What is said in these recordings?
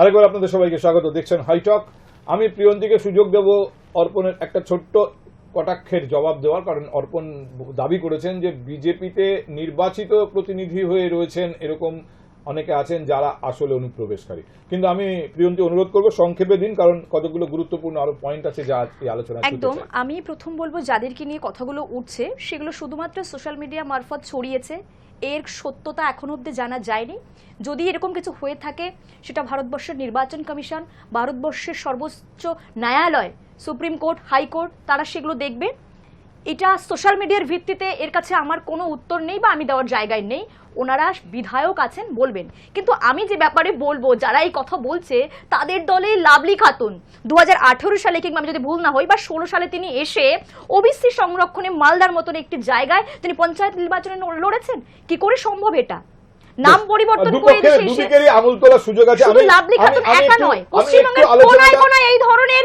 আরেকবার আপনাদের সবাইকে স্বাগত। দেখছেন হাইটক আমি প্রিয়ন্তীকে সুযোগ দেব অর্পণের একটা ছোট্ট কটাক্ষের জবাব দেওয়ার কারণ অর্পণ দাবি করেছেন যে বিজেপিতে নির্বাচিত প্রতিনিধি হয়ে রয়েছেন এরকম অনেকে আছেন যারা আসলে অনুপ্রবেশকারী। কিন্তু আমি প্রিয়ন্তী অনুরোধ করব সংক্ষেপে দিন কারণ কতগুলো গুরুত্বপূর্ণ আরও পয়েন্ট আছে যা এই আলোচনা একদম। আমি প্রথম বলব যাদেরকে নিয়ে কথাগুলো উঠছে সেগুলো শুধুমাত্র সোশ্যাল মিডিয়া মারফত ছড়িয়েছে। এর সত্যতা এখনও অব্দি জানা যায়নি। যদি এরকম কিছু হয়ে থাকে, সেটা ভারতবর্ষের নির্বাচন কমিশন, ভারতবর্ষের সর্বোচ্চ ন্যায়ালয়, সুপ্রিম কোর্ট হাইকোর্ট তারা সেগুলো দেখবে। এটা সোশ্যাল মিডিয়ার ভিত্তিতে এর কাছে আমার কোনো উত্তর নেই বা আমি দেওয়ার জায়গায় নেই। ওনারা বিধায়ক আছেন বলবেন। কিন্তু আমি যে ব্যাপারে বলব, যারা এই কথা বলছে, তাদের দলে লাভলি খাতুন। দু হাজার আঠেরো সালে কিংবা আমি যদি ভুল না হই, বা ষোলো সালে তিনি এসে ওবিসি সংরক্ষণে মালদার মতন একটি জায়গায় তিনি পঞ্চায়েত নির্বাচনে লড়েছেন? কি করে সম্ভব এটা? নাম পরিবর্তন করে এসে- দুদিকেরই আমূল তোলার সুযোগ আছে। শুধু লাভলি খাতুন একা নয় পশ্চিমবঙ্গের কোনায় কোনায় এই ধরনের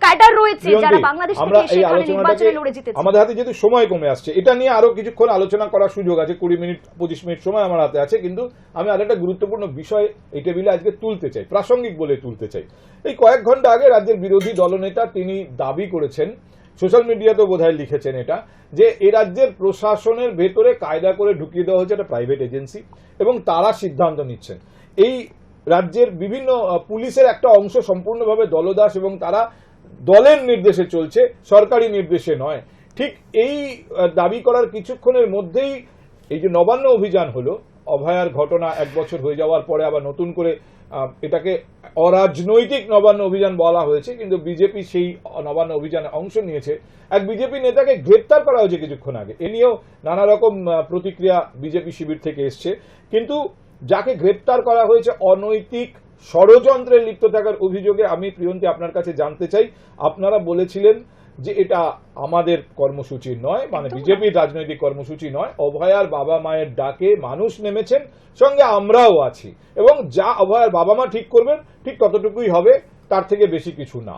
ক্যাডার রয়েছে যারা বাংলাদেশ থেকে এসে এখানে নির্বাচনে লড়ে জিতেছে। আমাদের হাতে যেহেতু সময় কমে আসছে এটা নিয়ে আরও কিছুক্ষণ আলোচনা করার সুযোগ আছে। কুড়ি মিনিট পঁচিশ মিনিট সময় আমার হাতে আছে কিন্তু আমি আর একটা গুরুত্বপূর্ণ বিষয় এই টেবিলে আজকে তুলতে চাই প্রাসঙ্গিক বলে তুলতে চাই। এই কয়েক ঘণ্টা আগে রাজ্যের বিরোধী দলনেতা তিনি দাবি করেছেন সোশ্যাল মিডিয়াতেও বোধহয় লিখেছেন এটা, যে এ রাজ্যের প্রশাসনের ভেতরে কায়দা করে ঢুকিয়ে দেওয়া হচ্ছে একটা প্রাইভেট এজেন্সি এবং তারা সিদ্ধান্ত নিচ্ছেন। এই রাজ্যের বিভিন্ন পুলিশের একটা অংশ সম্পূর্ণভাবে দলদাস এবং তারা দলের নির্দেশে চলছে, সরকারি নির্দেশে নয়। ঠিক এই দাবি করার কিছুক্ষণের মধ্যেই এই যে নবান্ন অভিযান হলো, অভয়ার ঘটনা এক বছর হয়ে যাওয়ার পরে আবার নতুন করে এটাকে অরাজনৈতিক নবান্ন অভিযান বলা হয়েছে, কিন্তু বিজেপি সেই নবান্ন অভিযানে অংশ নিয়েছে। এক বিজেপি নেতাকে গ্রেপ্তার করা হয়েছে কিছুক্ষণ আগে। এ নিয়েও নানা রকম প্রতিক্রিয়া বিজেপি শিবির থেকে এসছে। কিন্তু যাকে গ্রেপ্তার করা হয়েছে অনৈতিক ষড়যন্ত্রে লিপ্ত থাকার অভিযোগে, আমি প্রিয়ন্তী আপনার কাছে জানতে চাই। আপনারা বলেছিলেন যে এটা আমাদের কর্মসূচি নয় মানে বিজেপির রাজনৈতিক কর্মসূচি নয়। অভয়ার বাবা মায়ের ডাকে মানুষ নেমেছেন সঙ্গে আমরাও আছি। এবং যা অভয়ার বাবা মা ঠিক করবেন ঠিক ততটুকুই হবে তার থেকে বেশি কিছু না।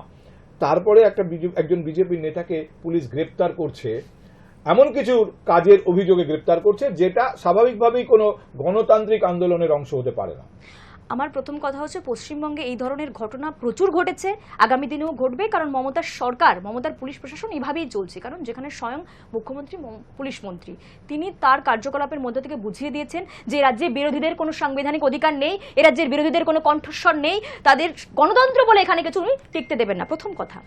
তারপরে একটা একজন বিজেপি নেতাকে পুলিশ গ্রেপ্তার করছে। এমন কিছু কাজের অভিযোগে গ্রেপ্তার করছে যেটা স্বাভাবিকভাবেই কোনো গণতান্ত্রিক আন্দোলনের অংশ হতে পারে না। আমার প্রথম কথা হচ্ছে পশ্চিমবঙ্গে এই ধরনের ঘটনা প্রচুর ঘটেছে। আগামী দিনেও ঘটবে কারণ মমতার সরকার, মমতার পুলিশ প্রশাসন এভাবেই চলছে। কারণ যেখানে স্বয়ং মুখ্যমন্ত্রী পুলিশ মন্ত্রী, তিনি তার কার্যকলাপের মধ্যে থেকে বুঝিয়ে দিয়েছেন যে রাজ্যে বিরোধীদের কোনো সাংবিধানিক অধিকার নেই, এ রাজ্যের বিরোধীদের কোনো কণ্ঠস্বর নেই, তাদের গণতন্ত্র বলে এখানে কিছু উনি টিকতে দেবেন না। প্রথম কথা,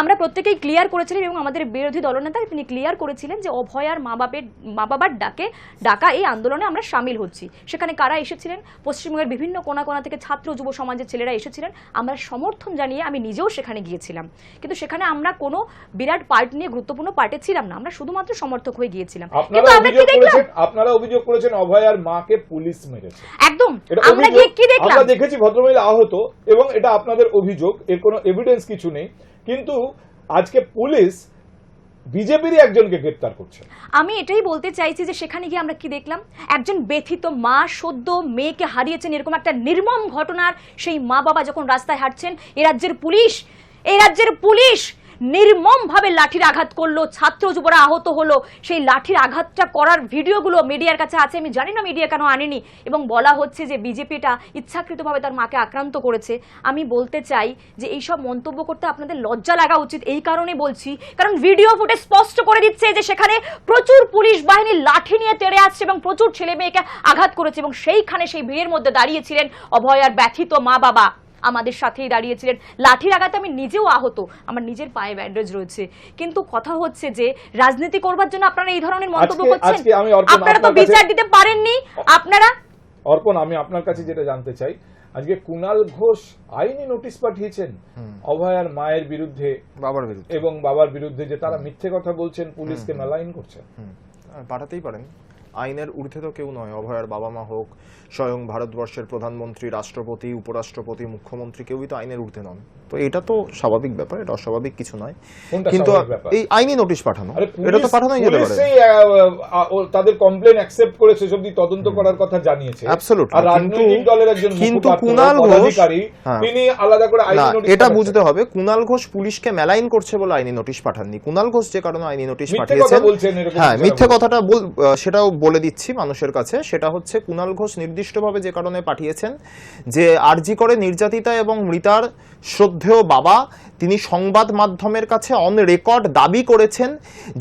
আমরা প্রত্যেকেই ক্লিয়ার করেছিলেন এবং আমাদের বিরোধী দলনেতা তিনি ক্লিয়ার করেছিলেন যে অভয়ার মা বাপের মা বাবার ডাকে, ডাকা এই আন্দোলনে আমরা সামিল হচ্ছি। সেখানে কারা এসেছিলেন? পশ্চিমবঙ্গের বিভিন্ন কোনা কোনা থেকে ছাত্র যুব সমাজের ছেলেরা এসেছিলেন। আমরা সমর্থন জানিয়ে আমি নিজেও সেখানে গিয়েছিলাম। কিন্তু সেখানে আমরা কোনো বিরাট পার্ট নিয়ে গুরুত্বপূর্ণ পার্টে ছিলাম না। আমরা শুধুমাত্র সমর্থক হয়ে গিয়েছিলাম। আপনারা কিন্তু আমরা কি অভিযোগ দেখলাম? করেছেন? আপনারা অভিযোগ করেছেন অভয়ার মাকে পুলিশ মেরেছে। একদম। আমরা গিয়ে কি দেখলাম? আমরা দেখেছি ভদ্রমহিলা আহত এবং এটা আপনাদের অভিযোগ। এর কোনো এভিডেন্স কিছু নেই। কিন্তু আজকে পুলিশ বিজেপিরই একজনকে গ্রেপ্তার করছে। আমি এটাই বলতে চাইছি যে সেখানে গিয়ে আমরা কি দেখলাম? একজন ব্যথিত মা, সদ্য মেয়েকে হারিয়েছেন এরকম একটা নির্মম ঘটনার সেই মা বাবা যখন রাস্তায় হাঁটছেন, এ রাজ্যের পুলিশ, এ রাজ্যের পুলিশ নির্মম ভাবে লাঠির আঘাত করল, ছাত্র যুবরা আহত হলো। সেই লাঠির আঘাতটা করার ভিডিওগুলো মিডিয়ার কাছে আছে, আমি জানি না মিডিয়া কেন আনেনি। এবং বলা হচ্ছে যে বিজেপিটা ইচ্ছাকৃতভাবে তার মাকে আক্রান্ত করেছে। আমি বলতে চাই যে এইসব মন্তব্য করতে আপনাদের লজ্জা লাগা উচিত, এই কারণে বলছি। কারণ ভিডিও ফুটে স্পষ্ট করে দিচ্ছে যে সেখানে প্রচুর পুলিশ বাহিনী লাঠি নিয়ে তেড়ে আসছে এবং প্রচুর ছেলে মেয়েকে আঘাত করেছে এবং সেইখানে সেই ভিড়ের মধ্যে দাঁড়িয়েছিলেন অভয়ার ব্যথিত মা বাবা আমাদের সাথেই দাঁড়িয়েছিলেন। লাঠির আঘাতে আমি নিজেও আহত। আমার নিজের পায়ে ব্যান্ডেজ রয়েছে। কিন্তু কথা হচ্ছে যে রাজনীতি করবার জন্য আপনারা এই ধরনের মন্তব্য করছেন? অর্পণ আপনারা তো বিচার দিতে পারেননি। আপনারা অর্পণ আমি আপনার কাছে যেটা জানতে চাই আজকে কুনাল ঘোষ আইনি নোটিশ পাঠিয়েছেন অভয়ার মায়ের বিরুদ্ধে বাবার বিরুদ্ধে। এবং বাবার বিরুদ্ধে যে তারা মিথ্যে কথা বলছেন পুলিশকে মেলাইন করছেন। পাঠাতেই পারেন। আইনের ঊর্ধ্বে তো কেউ নয়। অভয়ার বাবা মা হোক স্বয়ং ভারতবর্ষের প্রধানমন্ত্রী রাষ্ট্রপতি উপরাষ্ট্রপতি মুখ্যমন্ত্রী কেউই তো আইনের ঊর্ধ্বে নন। তো এটা তো স্বাভাবিক ব্যাপার এটা অস্বাভাবিক কিছু নয়। কিন্তু এই আইনি নোটিশ পাঠানো এটা তো পাঠানোই যেতে পারে। তাদের কমপ্লেন অ্যাকসেপ্ট করে সেসব দিয়ে তদন্ত করার কথা জানিয়েছে। Absolutely, আর রাজনৈতিক কিন্তু- দলের একজন কিন্তু কুণাল ঘোষ- হ্যাঁ। তিনি আলাদা করে আইনি নোটিশ এটা বুঝতে হবে কুনাল ঘোষ পুলিশকে মেলাইন করছে বলে আইনি নোটিশ পাঠাননি। কুনাল ঘোষ যে কারণে আইনি নোটিশ পাঠিয়েছেন হ্যাঁ মিথ্যে কথাটা সেটাও বলে দিচ্ছি মানুষের কাছে, সেটা হচ্ছে কুণাল ঘোষ নির্দিষ্টভাবে যে কারণে পাঠিয়েছেন যে আরজি করে নির্যাতিতা এবং মৃতার শ্রদ্ধেয় বাবা, তিনি সংবাদ মাধ্যমের কাছে অন রেকর্ড দাবি করেছেন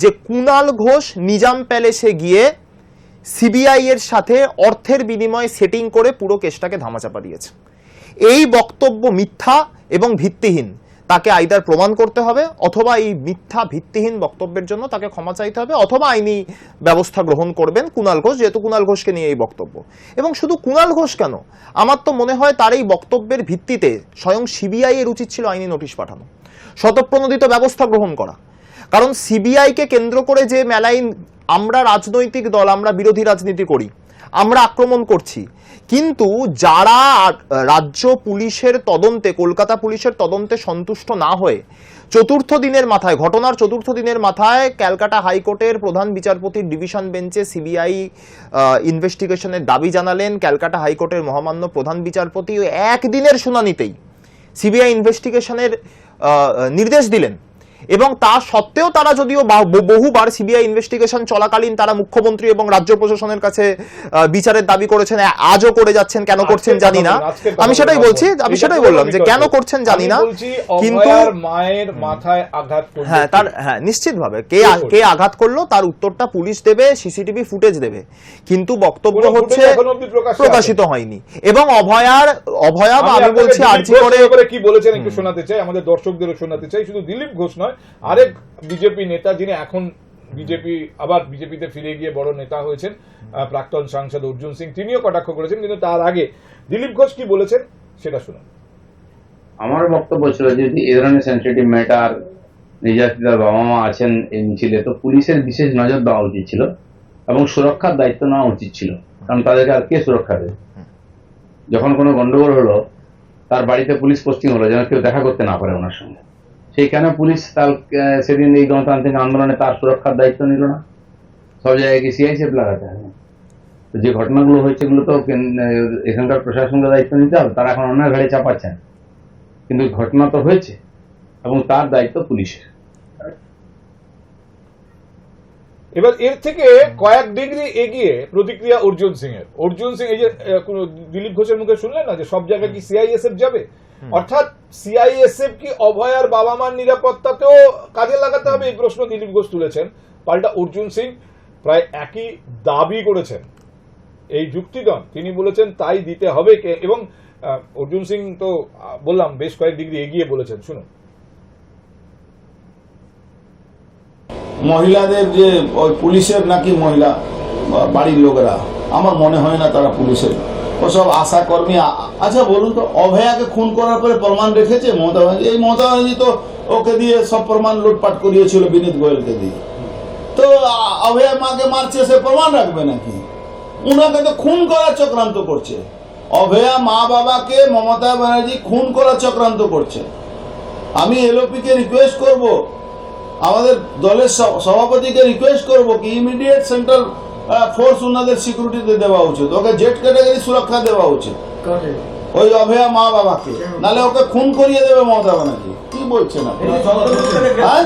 যে কুণাল ঘোষ নিজাম প্যালেসে গিয়ে সিবিআই এর সাথে অর্থের বিনিময়ে সেটিং করে পুরো কেসটাকে ধামাচাপা দিয়েছে। এই বক্তব্য মিথ্যা এবং ভিত্তিহীন। তাকে আইদার প্রমাণ করতে হবে, অথবা এই মিথ্যা ভিত্তিহীন বক্তব্যের জন্য তাকে ক্ষমা চাইতে হবে, অথবা আইনি ব্যবস্থা গ্রহণ করবেন কুণাল ঘোষ, যেহেতু কুণাল ঘোষকে নিয়ে এই বক্তব্য। এবং শুধু কুণাল ঘোষ কেন? আমার তো মনে হয় তার এই বক্তব্যের ভিত্তিতে স্বয়ং সিবিআই এর উচিত ছিল আইনি নোটিশ পাঠানো শতপ্রণোদিত ব্যবস্থা গ্রহণ করা। কারণ সিবিআইকে কেন্দ্র করে যে মেলায় আমরা রাজনৈতিক দল, আমরা বিরোধী রাজনীতি করি আমরা আক্রমণ করছি। কিন্তু যারা রাজ্য পুলিশের তদন্তে, কলকাতা পুলিশের তদন্তে সন্তুষ্ট না হয়ে চতুর্থ দিনের মাথায়, ঘটনার চতুর্থ দিনের মাথায় ক্যালকাটা হাইকোর্টের প্রধান বিচারপতির ডিভিশন বেঞ্চে সিবিআই ইনভেস্টিগেশনের দাবি জানালেন ক্যালকাটা হাইকোর্টের মহামান্য প্রধান বিচারপতি। একদিনের শুনানিতেই সিবিআই ইনভেস্টিগেশনের নির্দেশ দিলেন। এবং তা সত্ত্বেও তারা যদিও বহুবার সিবিআই ইনভেস্টিগেশন চলাকালীন তারা মুখ্যমন্ত্রী এবং রাজ্য প্রশাসনের কাছে বিচারের দাবি করেছেন আজও করে যাচ্ছেন কেন করছেন জানি না। আমি সেটাই বলছি আমি সেটাই বললাম যে কেন করছেন জানি না কিন্তু মায়ের মাথায় আঘাত হ্যাঁ? তার হ্যাঁ নিশ্চিতভাবে। কে কে আঘাত করল তার উত্তরটা পুলিশ দেবে সিসিটিভি ফুটেজ দেবে। কিন্তু বক্তব্য হচ্ছে প্রকাশিত হয়নি। এবং অভয়ার অভয়া বা আমি বলছি আরজি করে কি বলেছেন একটু শোনাতে চাই আমাদের দর্শকদেরও শোনাতে চাই শুধু দিলীপ ঘোষ নয় আরেক বিজেপি নেতা যিনি এখন বিজেপি, আবার বিজেপিতে ফিরে গিয়ে বড় নেতা হয়েছেন প্রাক্তন সাংসদ অর্জুন সিং, তিনিও কটাক্ষ করেছেন, কিন্তু তার আগে দিলীপ ঘোষ কি বলেছেন সেটা শুনুন। আমার বক্তব্য ছিল যদি এ ধরনের সেন্সিটিভ ম্যাটার নির্যাতিতার বাবা মা আছেন এই মিছিলে, তো পুলিশের বিশেষ নজর দেওয়া উচিত ছিল এবং সুরক্ষার দায়িত্ব নেওয়া উচিত ছিল, কারণ তাদেরকে আর কে সুরক্ষা দেবে? যখন কোনো গন্ডগোল হলো, তার বাড়িতে পুলিশ পোস্টিং হলো, যেন কেউ দেখা করতে না পারে ওনার সঙ্গে। সেইখানে পুলিশ তার সেদিন এই গণতান্ত্রিক আন্দোলনে তার সুরক্ষার দায়িত্ব নিল না। সব জায়গায় কি সিআইসিএফ লাগাতে হবে তো যে ঘটনাগুলো হয়েছে এগুলো তো এখানকার প্রশাসনকে দায়িত্ব নিতে হবে, তারা এখন অন্যায় ঘাড়ে চাপাচ্ছেন কিন্তু ঘটনা তো হয়েছে এবং তার দায়িত্ব পুলিশের। এবার এর থেকে কয়েক ডিগ্রি এগিয়ে প্রতিক্রিয়া অর্জুন সিং এর অর্জুন সিং এই যে দিলীপ ঘোষের মুখে শুনলেন না যে সব জায়গায় কি সিআইএসএফ যাবে? অর্থাৎ সিআইএসএফ কি অভয়ার বাবা মার নিরাপত্তাতেও কাজে লাগাতে হবে? এই প্রশ্ন দিলীপ ঘোষ তুলেছেন। পাল্টা অর্জুন সিং প্রায় একই দাবি করেছেন। এই যুক্তিগণ তিনি বলেছেন তাই দিতে হবে কে- এবং অর্জুন সিং তো বললাম বেশ কয়েক ডিগ্রি এগিয়ে বলেছেন। শুনুন। মহিলাদের যে ওই পুলিশের নাকি মহিলা বাড়ির লোকেরা? আমার মনে হয় না তারা পুলিশের। ওসব আশা কর্মী আচ্ছা বলুন তো, অভয়াকে খুন করার পরে প্রমাণ রেখেছে? মমতা ব্যানার্জি? এই মমতা ব্যানার্জি তো ওকে দিয়ে সব প্রমাণ লুটপাট করিয়েছিল বিনীত গোয়েলকে দিয়ে। তো অভয়া মাকে মারছে, সে প্রমাণ রাখবে নাকি? উনাকে তো খুন করার চক্রান্ত করছে। অভয়া মা বাবাকে মমতা ব্যানার্জি খুন করার চক্রান্ত করছে। আমি এলওপিকে রিকোয়েস্ট করব, আমাদের দলের সভাপতিকে রিকোয়েস্ট করব কি ইমিডিয়েট সেন্ট্রাল ফোর্স ওনাদের সিকিউরিটিতে দেওয়া উচিত। ওকে জেট ক্যাটাগরি সুরক্ষা দেওয়া উচিত। ওই অভয়া মা বাবাকে। নালে ওকে খুন করিয়ে দেবে মমতা ব্যানার্জি। কি বলছেন আপনি? হ্যাঁ?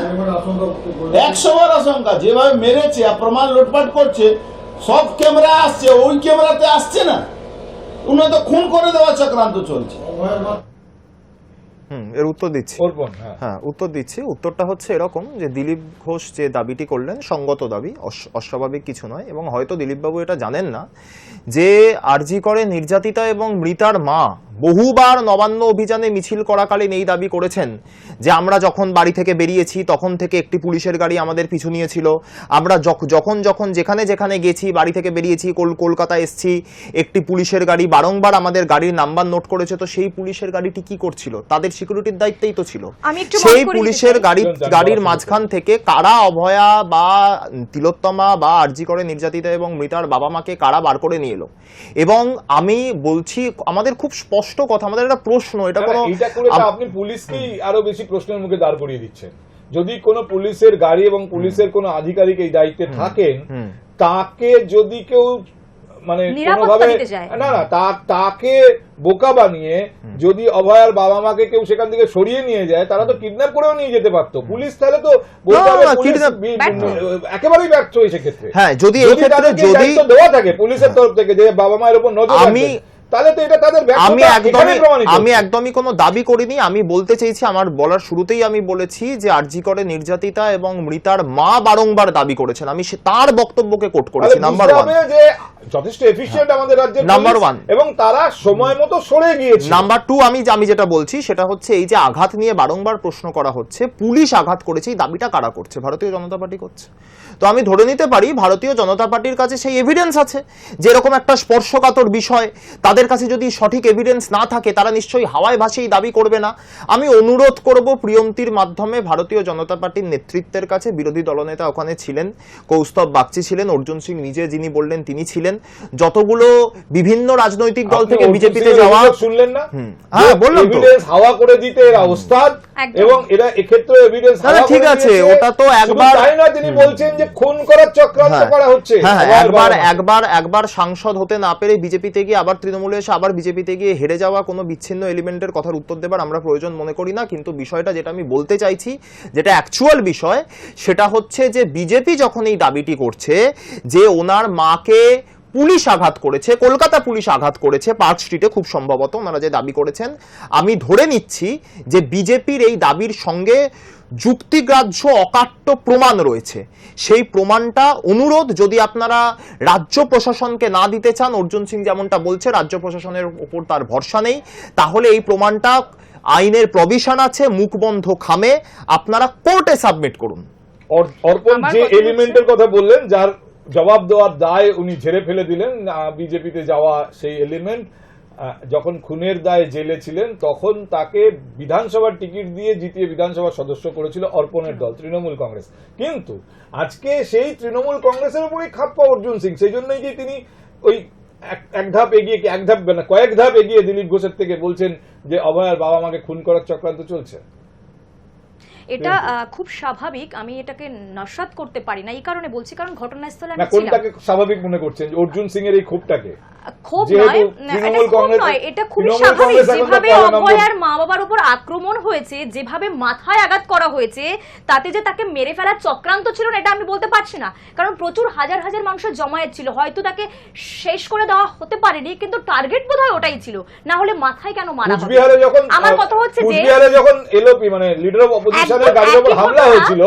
একশো বার আশঙ্কা যেভাবে মেরেছে আর প্রমাণ লুটপাট করছে সব ক্যামেরা আসছে ওই ক্যামেরাতে আসছে না। উনি তো খুন করে দেওয়া চক্রান্ত চলছে। হুম এর উত্তর দিচ্ছি। হ্যাঁ। হ্যাঁ উত্তর দিচ্ছি। উত্তরটা হচ্ছে এরকম যে দিলীপ ঘোষ যে দাবিটি করলেন সঙ্গত দাবি অস- অস্বাভাবিক কিছু নয় এবং হয়তো দিলীপবাবু এটা জানেন না যে আরজি করে নির্যাতিতা এবং মৃতার মা বহুবার নবান্ন অভিযানে মিছিল করাকালীন এই দাবি করেছেন যে আমরা যখন বাড়ি থেকে বেরিয়েছি তখন থেকে একটি পুলিশের গাড়ি আমাদের পিছু নিয়েছিল। আমরা যখন যখন যেখানে যেখানে গেছি বাড়ি থেকে বেরিয়েছি কল- কলকাতা এসছি একটি পুলিশের গাড়ি বারংবার আমাদের গাড়ির নাম্বার নোট করেছে তো সেই পুলিশের গাড়িটি কি করছিল? তাদের সিকিউরিটির দায়িত্বেই তো ছিল। সেই পুলিশের গাড়ি গাড়ির মাঝখান থেকে কারা অভয়া বা তিলোত্তমা বা আরজি করে নির্যাতিতা এবং মৃতার বাবা মাকে কারা বার করে নিয়ে এলো? এবং আমি বলছি আমাদের খুব স্পষ্ট কথা আমাদের একটা প্রশ্ন এটা কোনো না, এইটা করে আপনি পুলিশকেই আরও বেশি প্রশ্নের মুখে দাঁড় করিয়ে দিচ্ছেন। যদি কোনো পুলিশের গাড়ি এবং পুলিশের কোনো আধিকারিক এই দায়িত্বে থাকেন তাকে যদি কেউ মানে কোনোভাবে না না তা- তাকে বোকা বানিয়ে যদি অভয়ার বাবা মাকে কেউ সেখান থেকে সরিয়ে নিয়ে যায় তারা তো কিডন্যাপ করেও নিয়ে যেতে পারতো। পুলিশ তাহলে তো। একেবারেই ব্যর্থ হয়ে সেক্ষেত্রে। হ্যাঁ যদি এই ক্ষেত্রে যদি দেওয়া থাকে পুলিশের তরফ থেকে যে বাবা মায়ের উপর নজর আমি- তাহলে তো এটা তাদের আমি একদমই আমি একদমই কোনো দাবি করিনি। আমি বলতে চেয়েছি আমার বলার শুরুতেই আমি বলেছি যে আরজি করে নির্যাতিতা এবং মৃতার মা বারংবার দাবি করেছেন। আমি তার বক্তব্যকে কোট করেছি নাম্বার ওয়ান যথেষ্ট এফিশিয়েন্ট আমাদের রাজ্যের পুলিশ one. এবং তারা সময় মতো সরে গিয়েছে নাম্বার টু আমি আমি যেটা বলছি সেটা হচ্ছে এই যে আঘাত নিয়ে বারংবার প্রশ্ন করা হচ্ছে পুলিশ আঘাত করেছে এই দাবিটা কারা করছে? ভারতীয় জনতা পার্টি করছে। তো আমি ধরে নিতে পারি ভারতীয় জনতা পার্টির কাছে সেই এভিডেন্স আছে। যে এরকম একটা স্পর্শকাতর বিষয় তাদের কাছে যদি সঠিক এভিডেন্স না থাকে তারা নিশ্চয়ই হাওয়ায় ভাসেই দাবি করবে না। আমি অনুরোধ করব প্রিয়ন্তীর মাধ্যমে ভারতীয় জনতা পার্টির নেতৃত্বের কাছে বিরোধী দলনেতা ওখানে ছিলেন কৌস্তব বাগচি ছিলেন অর্জুন সিং নিজে যিনি বললেন তিনি ছিলেন। যতগুলো বিভিন্ন রাজনৈতিক দল থেকে বিজেপিতে যাওয়া শুনলেন না? হ্যাঁ, বললাম তো। হাওয়া করে দিতে এরা ওস্তাদ। এবং এরা এক্ষেত্রে এভিডেন্স না, ঠিক আছে, ওটা তো একবার- তাই না তিনি বলছেন যে খুন করার চক্রান্ত হ্যাঁ। করা হচ্ছে। হ্যাঁ হ্যাঁ, একবার একবার একবার সাংসদ হতে না পেরে বিজেপিতে গিয়ে আবার তৃণমূলে এসে আবার বিজেপিতে গিয়ে হেরে যাওয়া কোনো বিচ্ছিন্ন এলিমেন্টের কথার উত্তর দেবার আমরা প্রয়োজন মনে করি না। কিন্তু বিষয়টা যেটা আমি বলতে চাইছি যেটা অ্যাকচুয়াল বিষয় সেটা হচ্ছে যে বিজেপি যখন এই দাবিটি করছে যে ওনার মাকে পুলিশ আঘাত করেছে কলকাতা পুলিশ আঘাত করেছে পার্ক স্ট্রিটে খুব সম্ভবত ওনারা যে দাবি করেছেন। আমি ধরে নিচ্ছি যে বিজেপির এই দাবির সঙ্গে যুক্তিগ্রাহ্য অকাট্য প্রমাণ রয়েছে। সেই প্রমাণটা অনুরোধ যদি আপনারা রাজ্য প্রশাসনকে না দিতে চান অর্জুন সিং যেমনটা বলছে রাজ্য প্রশাসনের উপর তার ভরসা নেই তাহলে এই প্রমাণটা আইনের প্রভিশন আছে মুখবন্ধ খামে আপনারা কোর্টে সাবমিট করুন। অর্পণ যে এলিমেন্টের কথা বললেন যার জবাব দেওয়ার দায় উনি ঝেড়ে ফেলে দিলেন বিজেপিতে যাওয়া সেই এলিমেন্ট যখন খুনের দায়ে জেলে ছিলেন, তখন তাকে বিধানসভার টিকিট দিয়ে জিতিয়ে বিধানসভার সদস্য করেছিল অর্পণের দল, তৃণমূল কংগ্রেস। কিন্তু আজকে সেই তৃণমূল কংগ্রেসের উপরেই খাপ্পা অর্জুন সিং, সেই জন্যই যে তিনি ওই এক- ধাপ এগিয়ে, এক ধাপ কয়েক ধাপ এগিয়ে দিলীপ ঘোষের থেকে বলছেন যে, অভয়ার বাবা মাকে খুন করার চক্রান্ত চলছে। এটা আহ, খুব স্বাভাবিক আমি এটাকে নস্বাত করতে পারি না। এই কারণে বলছি কারণ ঘটনাস্থলে আমি ছিলাম কোনটাকে স্বাভাবিক মনে করছেন? অর্জুন সিং এর এই ক্ষোভটাকে? ক্ষোভ নয় না, এটা তৃণমূল ক্ষোভ নয় এটা খুবই স্বাভাবিক। কংগ্রেস এখন তো যেভাবে অভয়ার মা বাবার উপর আক্রমণ হয়েছে যেভাবে মাথায় আঘাত করা হয়েছে তাতে যে তাকে মেরে ফেলার চক্রান্ত ছিল না এটা আমি বলতে পারছি না। কারণ প্রচুর হাজার হাজার মানুষের জমায়েত ছিল হয়তো তাকে শেষ করে দেওয়া হতে পারেনি কিন্তু টার্গেট বোধহয় ওটাই ছিল। না হলে মাথায় কেন মারা? কুচবিহারে যখন আমার কথা হচ্ছে যে কুচবিহারে যখন এলওপি মানে লিডার অফ অপোজিশনের গাড়ির উপর হামলা হয়েছিল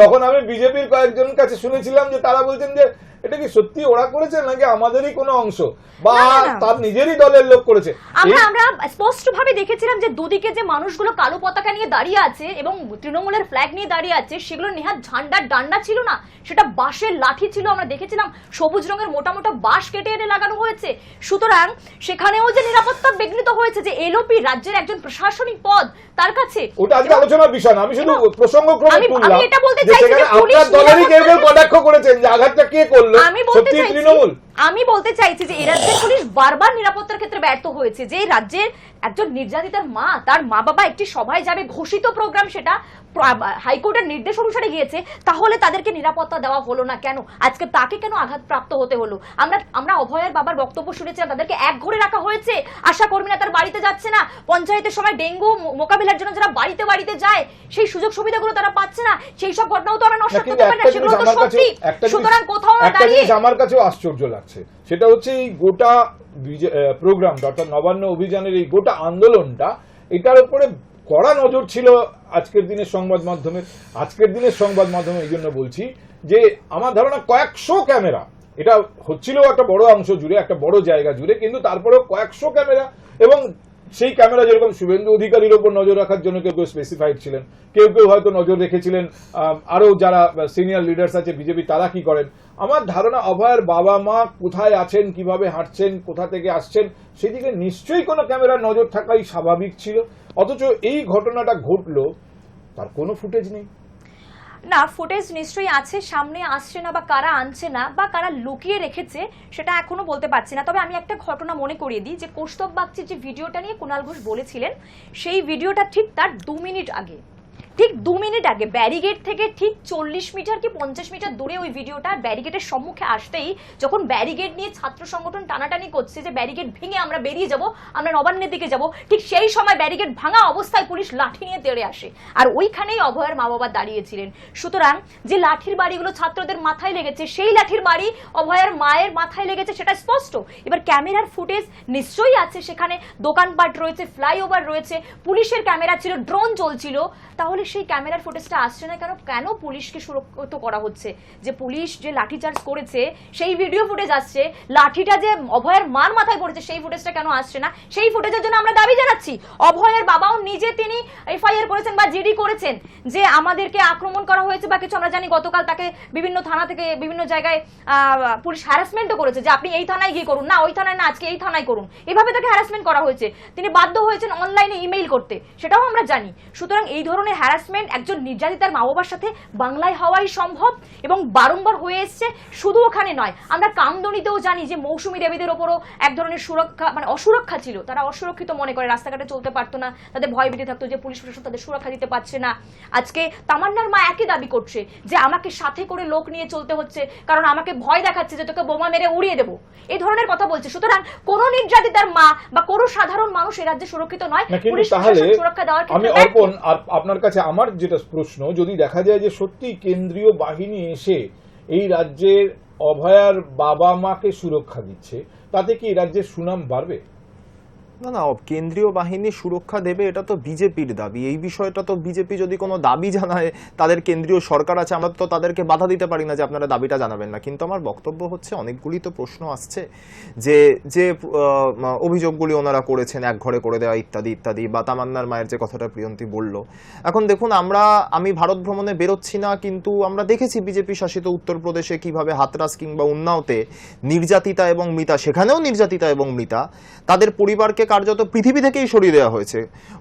তখন আমি বিজেপির কয়েকজন কাছে শুনেছিলাম যে তারা বলছেন যে এটা কি সত্যি ওরা করেছে নাকি আমাদেরই কোনো অংশ? বা। তার নিজেরই দলের লোক করেছে? আমরা আমরা স্পষ্ট ভাবে দেখেছিলাম যে দুদিকে যে মানুষগুলো কালো পতাকা নিয়ে দাঁড়িয়ে আছে এবং তৃণমূলের ফ্ল্যাগ নিয়ে দাঁড়িয়ে আছে সেগুলো নেহাত ঝান্ডার ডান্ডা ছিল না। সেটা বাঁশের লাঠি ছিল আমরা দেখেছিলাম সবুজ রঙের মোটা মোটা বাঁশ কেটে এনে লাগানো হয়েছে। সুতরাং সেখানেও যে নিরাপত্তা বিঘ্নিত হয়েছে যে এলওপি রাজ্যের একজন প্রশাসনিক পদ তার কাছে ওটা আজকে আলোচনার বিষয় না আমি শুধু প্রসঙ্গক্রমে আমি- আমি এটা বলতে চাইছি যে পুলিশ দলেরই কেউ কেউ কটাক্ষ করেছেন যে আঘাতটা কে করল? আমি বলতে সত্যি চাইছি তৃণমূল আমি বলতে চাইছি যে এই রাজ্যের পুলিশ বারবার নিরাপত্তার ক্ষেত্রে ব্যর্থ হয়েছে। যে রাজ্যের একজন নির্যাতিতার মা তার মা বাবা একটি সভায় যাবে ঘোষিত প্রোগ্রাম সেটা হাইকোর্টের নির্দেশ অনুসারে গিয়েছে তাহলে তাদেরকে নিরাপত্তা দেওয়া হলো না কেন? আজকে তাকে কেন আঘাতপ্রাপ্ত হতে হলো? আমরা আমরা অভয়ের বাবার বক্তব্য শুনেছিলাম তাদেরকে এক ঘরে রাখা হয়েছে। আশা কর্মীরা তার বাড়িতে যাচ্ছে না। পঞ্চায়েতের সময় ডেঙ্গু মোকাবিলার জন্য যারা বাড়িতে বাড়িতে যায় সেই সুযোগ সুবিধাগুলো তারা পাচ্ছে না। সেই সব ঘটনাও তো আমরা না, নস্বাত কিন্তু করতে পারি না সেগুলো তো সত্যি সুতরাং কোথাও না দাঁড়িয়ে আমার কাছেও আশ্চর্য লাগছে সেটা হচ্ছে এই গোটা প্রোগ্রামটা অর্থাৎ নবান্ন অভিযানের এই গোটা আন্দোলনটা, এটার উপরে কড়া নজর ছিল আজকের দিনের সংবাদ মাধ্যমে। আজকের দিনের সংবাদ মাধ্যমে এই জন্য বলছি যে, আমার ধারণা কয়েকশো ক্যামেরা, এটা হচ্ছিল একটা বড় অংশ জুড়ে, একটা বড় জায়গা জুড়ে, কিন্তু তারপরেও কয়েকশো ক্যামেরা এবং সেই ক্যামেরা যেরকম শুভেন্দু অধিকারীর ওপর নজর রাখার জন্য কেউ কেউ স্পেসিফাইড ছিলেন। কেউ কেউ হয়তো নজর রেখেছিলেন আরও যারা সিনিয়র লিডার্স আছে বিজেপি তারা কি করেন? আমার ধারণা অভয়ের বাবা মা কোথায় আছেন, কীভাবে হাঁটছেন, কোথা থেকে আসছেন, সেদিকে নিশ্চয়ই কোনো ক্যামেরার নজর থাকাই স্বাভাবিক ছিল। অথচ এই ঘটনাটা ঘটলো, তার কোনো ফুটেজ নেই। না ফুটেজ নিশ্চয়ই আছে, সামনে আসছে না বা কারা আনছে না বা কারা লুকিয়ে রেখেছে, সেটা এখনও বলতে পারছি না। তবে আমি একটা ঘটনা মনে করিয়ে দিই, যে কৌস্তব বাগচির যে ভিডিওটা নিয়ে কুণাল ঘোষ বলেছিলেন, সেই ভিডিওটা ঠিক তার দু মিনিট আগে। ঠিক দু মিনিট আগে ব্যারিগেড থেকে ঠিক চল্লিশ মিটার কি পঞ্চাশ মিটার দূরে ওই ভিডিওটা ব্যারিগেডের সম্মুখে আসতেই যখন ব্যারিগেড নিয়ে ছাত্র সংগঠন টানাটানি করছে যে ব্যারিগেড ভেঙে আমরা বেরিয়ে যাব, আমরা নবান্নের দিকে যাব, ঠিক সেই সময় ব্যারিগেড ভাঙা অবস্থায় পুলিশ লাঠি নিয়ে তেড়ে আসে। আর ওইখানেই অভয়ের মা বাবা দাঁড়িয়েছিলেন। সুতরাং যে লাঠির বাড়িগুলো ছাত্রদের মাথায় লেগেছে, সেই লাঠির বাড়ি অভয়ের মায়ের মাথায় লেগেছে সেটা স্পষ্ট। এবার ক্যামেরার ফুটেজ নিশ্চয়ই আছে সেখানে। দোকানপাট রয়েছে, ফ্লাইওভার রয়েছে, পুলিশের ক্যামেরা ছিল, ড্রোন চলছিল তাহলে সেই ক্যামেরার ফুটেজটা আসছে না কেন? কেন পুলিশকে সুরক্ষিত করা হচ্ছে? যে পুলিশ যে লাঠিচার্জ করেছে, সেই ভিডিও ফুটেজ আসছে। লাঠিটা যে অভয়ের মার মাথায় পড়েছে, সেই ফুটেজটা কেন আসছে না? সেই ফুটেজের জন্য আমরা দাবি জানাচ্ছি। অভয়ের বাবাও নিজে তিনি এফআইআর করেছেন বা জিডি করেছেন, যে আমাদেরকে আক্রমণ করা হয়েছে বা কিছু আমরা জানি, গতকাল তাকে বিভিন্ন থানা থেকে বিভিন্ন জায়গায় পুলিশ হ্যারাসমেন্টও করেছে যে আপনি এই থানায় গিয়ে করুন। না, ওই থানায় না, আজকে এই থানায় করুন। এভাবে তাকে হ্যারাসমেন্ট করা হয়েছে। তিনি বাধ্য হয়েছেন অনলাইনে ইমেইল করতে। সেটাও আমরা জানি। সুতরাং এই ধরনের হ্যারাসমেন্ট একজন নির্যাতিতার মা বাবার সাথে বাংলায় হওয়াই সম্ভব এবং বারংবার হয়ে এসছে শুধু ওখানে নয়। আমরা কামদনিতেও জানি যে মৌসুমী দেবীদের ওপরও এক ধরনের সুরক্ষা মানে অসুরক্ষা ছিল। তারা অসুরক্ষিত মনে করে রাস্তাঘাটে চলতে পারতো না। তাদের ভয় ভীতি থাকতো যে পুলিশ প্রশাসন তাদের সুরক্ষা দিতে পারছে না। আজকে তামান্নার মা একই দাবি করছে যে আমাকে সাথে করে লোক নিয়ে চলতে হচ্ছে কারণ আমাকে ভয় দেখাচ্ছে যে তোকে বোমা মেরে উড়িয়ে দেবো। এই ধরনের কথা বলছে। সুতরাং কোন নির্যাতিতার মা বা কোনো সাধারণ মানুষ এই রাজ্যে সুরক্ষিত নয়। পুলিশ প্রশাসন সুরক্ষা দেওয়ার আমি ক্ষেত্রে অর্পণ আপনার কাছে আমার যেটা প্রশ্ন, যদি দেখা যায় যে সত্যি কেন্দ্রীয় বাহিনী এসে এই রাজ্যের অভয়ার বাবা মাকে সুরক্ষা দিচ্ছে, তাতে কি রাজ্যের সুনাম বাড়বে? না না কেন্দ্রীয় বাহিনী সুরক্ষা দেবে, এটা তো বিজেপির দাবি। এই বিষয়টা তো বিজেপি যদি কোনো দাবি জানায়, তাদের কেন্দ্রীয় সরকার আছে, আমরা তো তাদেরকে বাধা দিতে পারি না যে আপনারা দাবিটা জানাবেন না। কিন্তু আমার বক্তব্য হচ্ছে, অনেকগুলি তো প্রশ্ন আসছে, যে যে অভিযোগগুলি ওনারা করেছেন, এক ঘরে করে দেওয়া ইত্যাদি ইত্যাদি, বা তামান্নার মায়ের যে কথাটা প্রিয়ন্তী বলল। এখন দেখুন, আমরা, আমি ভারত ভ্রমণে বেরোচ্ছি না, কিন্তু আমরা দেখেছি বিজেপি শাসিত উত্তরপ্রদেশে কীভাবে হাতরাস কিংবা উন্নাওতে নির্যাতিতা এবং মৃতা, সেখানেও নির্যাতিতা এবং মৃতা, তাদের পরিবারকে কার্যত পৃথিবী থেকেই সরিয়ে দেওয়া হয়েছে।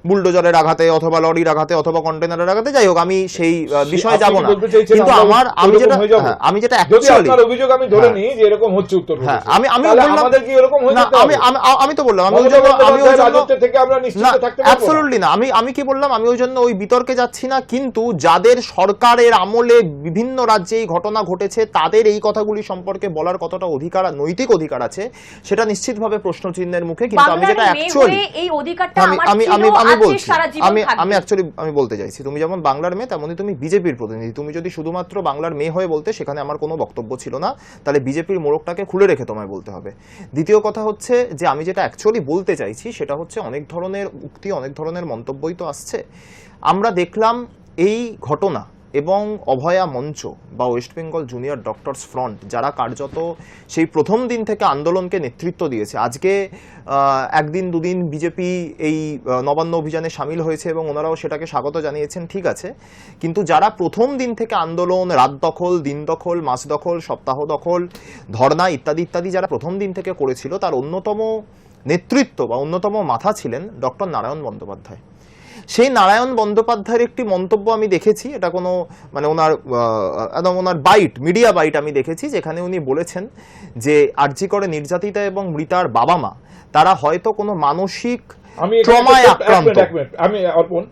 বুলডোজারের আঘাতে অথবা লরির আঘাতে অথবা কন্টেনারের আঘাতে যাই হোক আমি সেই বিষয়ে যাব না। কিন্তু আমার আমি যেটা হয়ে আমি যেটা অ্যাকচুয়ালি আপনার অভিযোগ আমি ধরে হ্যাঁ। নিই যে এরকম হচ্ছে উত্তর হ্যাঁ আমি আমি বললাম আমাদের কি এরকম হয়ে না আমি আমি আমি তো বললাম আমি ওই জন্য আমি ওই জন্য রাজত্ব থেকে আমরা নিশ্চিত থাকতে পারব না। অ্যাবসলিউটলি না। আমি আমি কি বললাম? আমি ওই জন্য ওই বিতর্কে যাচ্ছি না কিন্তু যাদের সরকারের আমলে বিভিন্ন রাজ্যে এই ঘটনা ঘটেছে তাদের এই কথাগুলি সম্পর্কে বলার কতটা অধিকার নৈতিক অধিকার আছে সেটা নিশ্চিতভাবে প্রশ্ন চিহ্নের মুখে কিন্তু আমি যেটা অ্যাকচুয়ালি এই অধিকারটা আমি আমার আমি আমি আমি বলছি। আমি আমি অ্যাকচুয়ালি আমি বলতে চাইছি তুমি যেমন বাংলার মেয়ে তেমনই তুমি বিজেপির প্রতিনিধি। তুমি যদি শুধুমাত্র বাংলার মেয়ে হয়ে বলতে সেখানে আমার কোনো বক্তব্য ছিল না তাহলে বিজেপির মোড়কটাকে খুলে রেখে তোমায় বলতে হবে। দ্বিতীয় কথা হচ্ছে যে আমি যেটা অ্যাকচুয়ালি বলতে চাইছি সেটা হচ্ছে অনেক ধরনের উক্তি অনেক ধরনের মন্তব্যই তো আসছে। আমরা দেখলাম এই ঘটনা এবং অভয়া মঞ্চ বা West Bengal junior doctors front যারা কার্যত সেই প্রথম দিন থেকে আন্দোলনকে নেতৃত্ব দিয়েছে। আজকে একদিন, দুদিন বিজেপি এই নবান্ন অভিযানে সামিল হয়েছে এবং ওনারাও সেটাকে স্বাগত জানিয়েছেন, ঠিক আছে। কিন্তু যারা প্রথম দিন থেকে আন্দোলন, রাত দখল, দিন দখল, মাস দখল, সপ্তাহ দখল, ধর্না ইত্যাদি ইত্যাদি যারা প্রথম দিন থেকে করেছিল, তার অন্যতম নেতৃত্ব বা অন্যতম মাথা ছিলেন ডক্টর নারায়ণ বন্দ্যোপাধ্যায়। সেই নারায়ণ বন্দ্যোপাধ্যায়ের একটি মন্তব্য আমি দেখেছি এটা কোনো মানে ওনার একদম ওনার বাইট মিডিয়া বাইট আমি দেখেছি যেখানে উনি বলেছেন যে আরজি করে নির্যাতিতা এবং মৃতার বাবা মা তারা হয়তো কোনো মানসিক আমি। আমি অর্পণ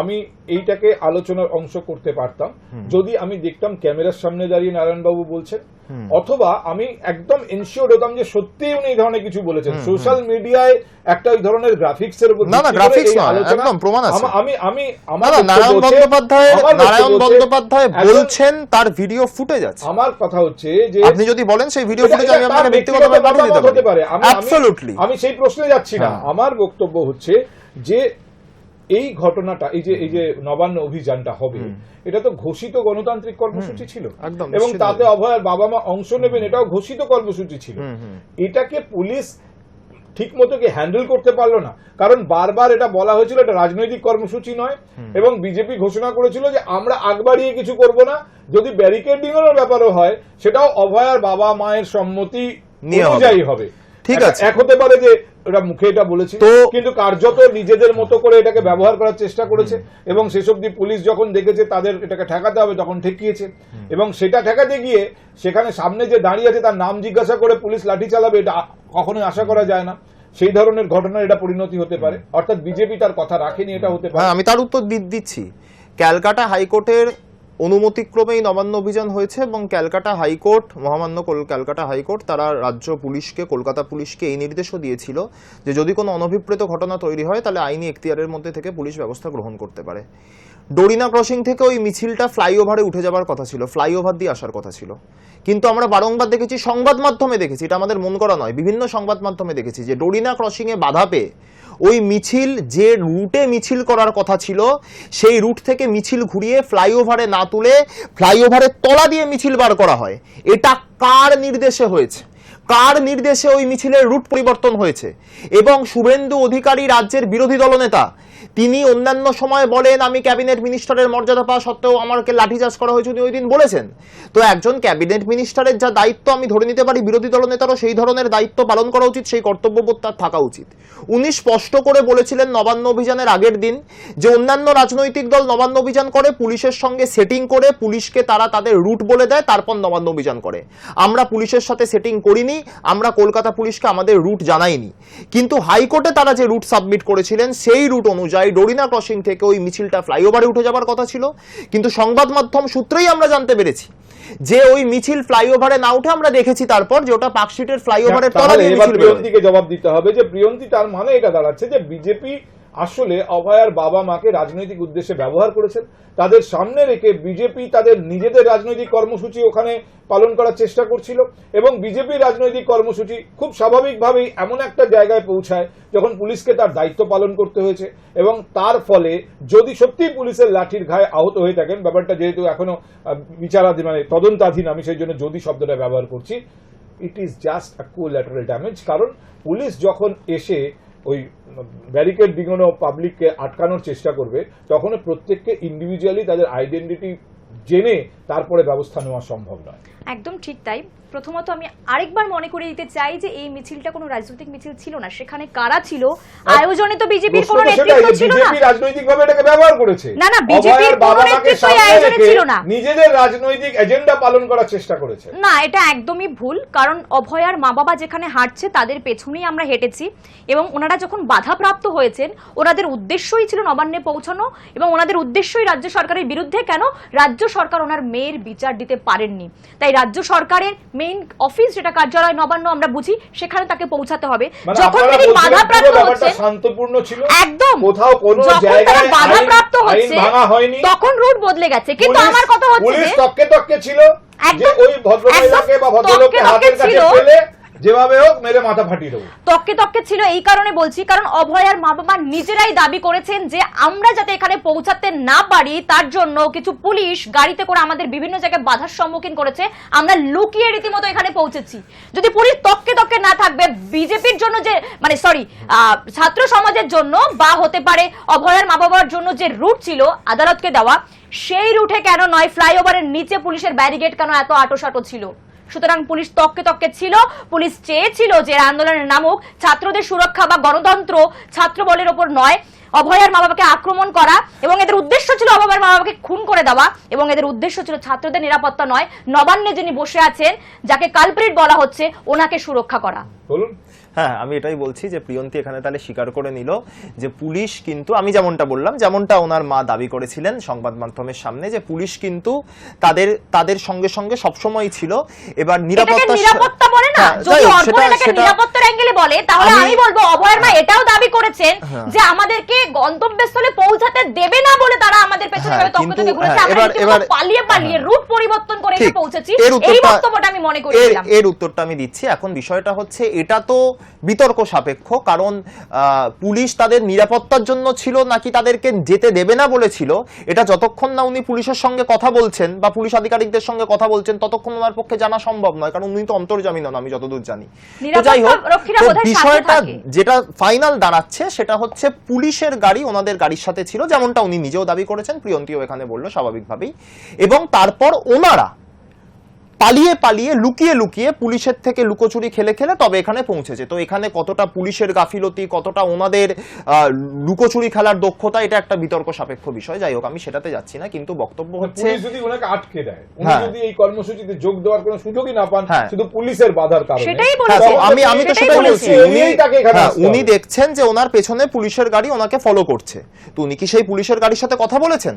আমি এইটাকে আলোচনার অংশ করতে পারতাম। যদি আমি দেখতাম ক্যামেরার সামনে দাঁড়িয়ে নারায়ণবাবু বলছেন অথবা আমি একদম এনশিওর হতাম যে সত্যি উনি এই ধরনের কিছু বলেছেন। সোশ্যাল মিডিয়ায় একটা ওই ধরনের গ্রাফিক্স এর উপর না, না, নয়, আলোচনা- একদম প্রমাণ আছে। আমি আমি আমার নারায়ণ বন্দ্যোপাধ্যায় নারায়ণ বন্দ্যোপাধ্যায় বলছেন তার ভিডিও ফুটেজ আছে। আমার কথা হচ্ছে যে আপনি যদি বলেন সেই ভিডিও ফুটেজ আমি আপনাকে ব্যক্তিগতভাবে পাঠিয়ে দিতে পারি। আমি- আমি- সেই প্রশ্নে যাচ্ছি না। হ্যাঁ। আমার বক্তব্য হচ্ছে যে এই ঘটনাটা এই যে এই যে নবান্ন অভিযানটা হবে এটা তো ঘোষিত গণতান্ত্রিক কর্মসূচি ছিল। এবং তাতে অভয়ের বাবা মা অংশ নেবেন এটাও ঘোষিত কর্মসূচি ছিল। এটাকে পুলিশ ঠিক মতো কি হ্যান্ডেল করতে পারল না? কারণ বারবার এটা বলা হয়েছিল এটা রাজনৈতিক কর্মসূচি নয়। এবং বিজেপি ঘোষণা করেছিল যে আমরা আগ বাড়িয়ে কিছু করব না। যদি ব্যারিকেডিং এর ব্যাপারও হয় সেটাও অভয়ার বাবা মায়ের সম্মতি নিয়ে অনুযায়ী হবে। ঠিক আছে। এক হতে পারে যে ওরা মুখে এটা বলেছিল কিন্তু কার্যত নিজেদের মতো করে এটাকে ব্যবহার করার চেষ্টা করেছে এবং সেসব দিয়ে পুলিশ যখন দেখেছে তাদের এটাকে ঠেকাতে হবে তখন ঠেকিয়েছে। এবং সেটা ঠেকাতে গিয়ে সেখানে সামনে যে দাঁড়িয়ে আছে তার নাম জিজ্ঞাসা করে পুলিশ লাঠি চালাবে এটা কখনোই আশা করা যায় না। সেই ধরনের ঘটনার এটা পরিণতি হতে পারে। অর্থাৎ বিজেপি তার কথা রাখেনি এটা হতে পারে। হ্যাঁ আমি তার উত্তর দিচ্ছি। ক্যালকাটা হাইকোর্টের অনুমতিক্রমেই নবান্ন অভিযান হয়েছে এবং ক্যালকাটা হাইকোর্ট, মহামান্য ক্যালকাটা হাইকোর্ট, তারা রাজ্য পুলিশকে, কলকাতা পুলিশকে এই নির্দেশও দিয়েছিল যে যদি কোনো অনভিপ্রেত ঘটনা তৈরি হয়, তাহলে আইনি এখতিয়ারের মধ্যে থেকে পুলিশ ব্যবস্থা গ্রহণ করতে পারে। ডোরিনা ক্রসিং থেকে ওই মিছিলটা ফ্লাইওভারে উঠে যাবার কথা ছিল, ফ্লাইওভার দিয়ে আসার কথা ছিল। কিন্তু আমরা বারংবার দেখেছি, সংবাদ মাধ্যমে দেখেছি, এটা আমাদের মন করা নয়, বিভিন্ন সংবাদ মাধ্যমে দেখেছি যে ডোরিনা ক্রসিংয়ে বাধা পেয়ে ওই মিছিল, যে রুটে মিছিল করার কথা ছিল, সেই রুট থেকে মিছিল ঘুরিয়ে ফ্লাইওভারে না তুলে ফ্লাইওভারের তলা দিয়ে মিছিল বার করা হয়। এটা কার নির্দেশে হয়েছে? কার নির্দেশে ওই মিছিলের রুট পরিবর্তন হয়েছে? এবং শুভেন্দু অধিকারী রাজ্যের বিরোধী দলনেতা তিনি অন্যান্য সময় বলেন, আমি ক্যাবিনেট মিনিস্টারের মর্যাদা পাওয়া সত্ত্বেও আমাকে লাঠিচার্জ করা হয়েছে উনি ওই দিন বলেছেন। তো একজন ক্যাবিনেট মিনিস্টারের যা দায়িত্ব আমি ধরে নিতে পারি, বিরোধী দলনেতারও সেই ধরনের দায়িত্ব পালন করা উচিত, সেই কর্তব্যবোধ তার থাকা উচিত। উনি স্পষ্ট করে বলেছিলেন নবান্ন অভিযানের আগের দিন যে অন্যান্য রাজনৈতিক দল নবান্ন অভিযান করে, পুলিশের সঙ্গে সেটিং করে, পুলিশকে তারা তাদের রুট বলে দেয়, তারপর নবান্ন অভিযান করে। আমরা পুলিশের সাথে সেটিং করিনি, আমরা কলকাতা পুলিশকে আমাদের রুট জানাইনি। কিন্তু হাইকোর্টে তারা যে রুট সাবমিট করেছিলেন, সেই রুট অনুযায়ী ডোরিনা ক্রসিং থেকে ওই মিছিলটা ফ্লাইওভারে উঠে যাবার কথা ছিল কিন্তু সংবাদ মাধ্যম সূত্রেই আমরা জানতে পেরেছি যে ওই মিছিল ফ্লাইওভারে না উঠে আমরা দেখেছি তারপর যে ওটা পার্কস্ট্রিটের ফ্লাইওভারের তলা তাহলে দিয়ে মিছিল। জবাব দিতে হবে যে প্রিয়ন্তী তার মানে এটা দাঁড়াচ্ছে যে বিজেপি আসলে অভয়ার বাবা মাকে রাজনৈতিক উদ্দেশ্যে ব্যবহার করেছেন। তাদের সামনে রেখে বিজেপি তাদের নিজেদের রাজনৈতিক কর্মসূচি ওখানে পালন করার চেষ্টা করছিল এবং বিজেপি রাজনৈতিক কর্মসূচি খুব স্বাভাবিকভাবেই এমন একটা জায়গায় পৌঁছায় যখন পুলিশকে তার দায়িত্ব পালন করতে হয়েছে এবং তার ফলে যদি সত্যি পুলিশের লাঠির ঘায়ে আহত হয়ে থাকেন, ব্যাপারটা যেহেতু এখনও বিচারাধীন মানে তদন্তাধীন, আমি সেই জন্য যদি শব্দটা ব্যবহার করছি it is just a collateral damage কারণ পুলিশ যখন এসে ওই ব্যারিকেড ডিঙানো পাবলিককে আটকানোর চেষ্টা করবে তখন প্রত্যেককে ইন্ডিভিজুয়ালি তাদের আইডেন্টিটি জেনে তারপরে ব্যবস্থা নেওয়া সম্ভব নয়। একদম ঠিক তাই। প্রথমত আমি আরেকবার মনে করে দিতে চাই যে এই মিছিলটা কোনো রাজনৈতিক মিছিল ছিল না। সেখানে কারা ছিল? আয়োজনে তো বিজেপির কোনো নেতৃত্ব ছিল না। বিজেপি রাজনৈতিকভাবে এটাকে ব্যবহার করেছে। না, না, বিজেপির কোনো সামনে আয়োজনে ছিল না। নিজেদের রাজনৈতিক এজেন্ডা পালন করার চেষ্টা করেছে। না এটা একদমই ভুল কারণ অভয়ার মা বাবা যেখানে হাঁটছে তাদের পেছনেই আমরা হেঁটেছি এবং ওনারা যখন বাধাপ্রাপ্ত হয়েছেন ওনাদের উদ্দেশ্যই ছিল নবান্নে পৌঁছানো এবং ওনাদের উদ্দেশ্যই রাজ্য সরকারের বিরুদ্ধে কেন রাজ্য সরকার ওনার মেয়ের বিচার দিতে পারেননি। তাই রাজ্য সরকারের মেইন অফিস যেটা কার্যালয় নবান্ন আমরা বুঝি সেখানে তাকে পৌঁছাতে হবে। মানে যখন তিনি বাধাপ্রাপ্ত পুরো হচ্ছেন শান্তপূর্ণ ছিল? একদম। কোথাও কোনো জায়গায় বাধাপ্রাপ্ত হচ্ছে তখন রুট বদলে গেছে। কিন্তু আমার কথা হচ্ছে পুলিশ তককে তককে ছিল যে একদম- ওই ভদ্রমহিলাকে বা ভদ্রলোককে তককে হাতের কাছে। পেলে যেভাবে হোক মেরে মাথা ফাটিয়ে দেবো। তককে তককে ছিল এই কারণে বলছি, কারণ অভয়ার মা বাবা নিজেরাই দাবি করেছেন যে আমরা যাতে এখানে পৌঁছাতে না পারি, তার জন্য কিছু পুলিশ গাড়িতে করে আমাদের বিভিন্ন জায়গায় বাধার সম্মুখীন করেছে। আমরা লুকিয়ে রীতিমতো এখানে পৌঁছেছি। যদি পুলিশ তককে তককে না থাকবে, বিজেপির জন্য যে মানে সরি ছাত্র সমাজের জন্য বা হতে পারে অভয়ার মা বাবার জন্য যে রুট ছিল আদালতকে দেওয়া, সেই রুটে কেন নয়? ফ্লাইওভারের নিচে পুলিশের ব্যারিগেড কেন এত আটোসাটো ছিল? সুতরাং পুলিশ তককে তককে ছিল, পুলিশ চেয়েছিল যে আন্দোলনের নামক ছাত্রদের সুরক্ষা বা গণতন্ত্র ছাত্র বলের ওপর নয়, অভয়ার মা বাবাকে আক্রমণ করা এবং এদের উদ্দেশ্য ছিল অভয়ার মা বাবাকে খুন করে দেওয়া এবং এদের উদ্দেশ্য ছিল ছাত্রদের নিরাপত্তা নয়। নবান্নে যিনি বসে আছেন, যাকে কালপ্রিট বলা হচ্ছে, ওনাকে সুরক্ষা করা। হ্যাঁ আমি এটাই বলছি যে প্রিয়ন্তী এখানে তাহলে স্বীকার করে নিল যে পুলিশ কিন্তু আমি যেমনটা বললাম যেমনটা ওনার মা দাবি করেছিলেন সংবাদ মাধ্যমের সামনে যে পুলিশ কিন্তু তাদের তাদের সঙ্গে সঙ্গে সবসময় ছিল। এবার নিরাপত্তা নিরাপত্তা বলে না। হ্যাঁ, যদি অর্পণ সেটা- এটাকে সেটা- নিরাপত্তার অ্যাঙ্গেলে বলে তাহলে আমি- আমি বলব অভয়ের মা এটাও দাবি করেছেন হ্যাঁ। যে আমাদেরকে গন্তব্যস্থলে পৌঁছাতে দেবে না বলে তারা আমাদের পেছনে হ্যাঁ, এভাবে তককে ঘুরেছে। হ্যাঁ, আমরা এবার- পালিয়ে পালিয়ে হ্যাঁ। রুট পরিবর্তন করে এসে পৌঁছেছি। এই বক্তব্যটা আমি মনে করেছিলাম এর উত্তরটা আমি দিচ্ছি। এখন বিষয়টা হচ্ছে এটা তো বিতর্ক সাপেক্ষ কারণ আহ, পুলিশ তাদের নিরাপত্তার জন্য ছিল নাকি তাদেরকে যেতে দেবে না বলেছিল এটা যতক্ষণ না উনি পুলিশের সঙ্গে কথা বলছেন বা পুলিশ আধিকারিকদের সঙ্গে কথা বলছেন ততক্ষণ ওনার পক্ষে জানা সম্ভব নয় কারণ উনি তো অন্তর্জামী নন আমি যতদূর জানি। তো যাই হোক বিষয়টা যেটা ফাইনাল দাঁড়াচ্ছে সেটা হচ্ছে পুলিশের গাড়ি ওনাদের গাড়ির সাথে ছিল যেমনটা উনি নিজেও দাবি করেছেন প্রিয়ন্তীও এখানে বলল স্বাভাবিকভাবেই এবং তারপর ওনারা পালিয়ে পালিয়ে লুকিয়ে লুকিয়ে পুলিশের থেকে লুকোচুরি খেলে খেলে তবে এখানে পৌঁছেছে। তো এখানে কতটা পুলিশের গাফিলতি কতটা ওনাদের লুকোচুরি খেলার দক্ষতা এটা একটা বিতর্ক সাপেক্ষ বিষয়। যাই হোক আমি সেটাতে যাচ্ছি না কিন্তু বক্তব্য হচ্ছে যদি ওনাকে আটকে দেয় উনি হ্যাঁ। যদি এই কর্মসূচিতে যোগ দেওয়ার কোনো সুযোগই না পান হ্যাঁ। শুধু পুলিশের বাধার কারণে। সেটাই হ্যাঁ, বলেছে। আমি আমি তো সেটাই বলছি। উনি তাকে এখানে উনি দেখছেন যে ওনার পেছনে পুলিশের গাড়ি ওনাকে ফলো করছে। তো উনি কি সেই পুলিশের গাড়ির সাথে কথা বলেছেন?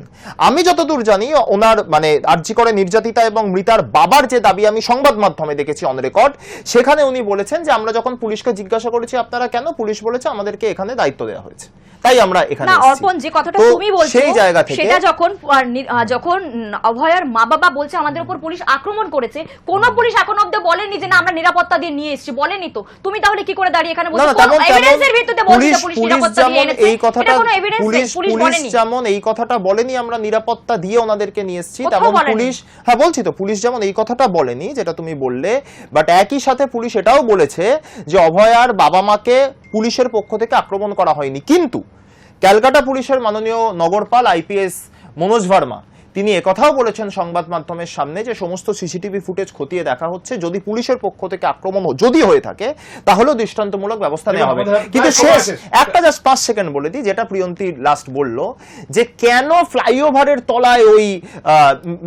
আমি যতদূর জানি ওনার মানে আর্জি করে নির্যাতিতা এবং মৃতার বাবার যে দাবি আমি সংবাদ মাধ্যমে দেখেছি অন রেকর্ড সেখানে উনি বলেছেন যে আমরা যখন পুলিশকে জিজ্ঞাসা করেছি আপনারা কেন পুলিশ বলেছে? আমাদেরকে এখানে দায়িত্ব দেওয়া হয়েছে। তাই আমরা এখানে না অর্পণ যে কথাটা তুমি বলছো সেই জায়গা থেকে সেটা যখন যখন অভয়ার মা বাবা বলছে আমাদের উপর পুলিশ আক্রমণ করেছে কোন পুলিশ এখন অব্দি বলেনি যে না আমরা নিরাপত্তা দিয়ে নিয়ে এসেছি। বলেনি তো। তুমি তাহলে কি করে দাঁড়িয়ে এখানে বলছো? কোন এভিডেন্সের ভিত্তিতে বলছো পুলিশ যে নিরাপত্তা দিয়ে এনেছে? এই কথাটা পুলিশ পুলিশ যেমন এই কথাটা বলেনি আমরা নিরাপত্তা দিয়ে ওনাদেরকে নিয়ে এসেছি তেমন পুলিশ হ্যাঁ বলছি তো পুলিশ যেমন এই কথাটা বলেনি, যেটা তুমি বললে বাট একই সাথে পুলিশ এটাও বলেছে যে অভয়ার বাবা মাকে পুলিশের পক্ষ থেকে আক্রমণ করা হয়নি। কিন্তু ক্যালকাটা পুলিশের মাননীয় নগরপাল, আইপিএস মনোজ ভার্মা তিনি একথাও বলেছেন সংবাদ মাধ্যমের সামনে যে সমস্ত সিসিটিভি ফুটেজ খতিয়ে দেখা হচ্ছে যদি পুলিশের পক্ষ থেকে আক্রমণ যদি হয়ে থাকে তাহলেও দৃষ্টান্তমূলক ব্যবস্থা নেওয়া হবে কিন্তু শেষ। একটা জাস্ট পাঁচ সেকেন্ড বলে দিই যেটা প্রিয়ন্তী লাস্ট বলল যে কেন ফ্লাইওভারের তলায় ওই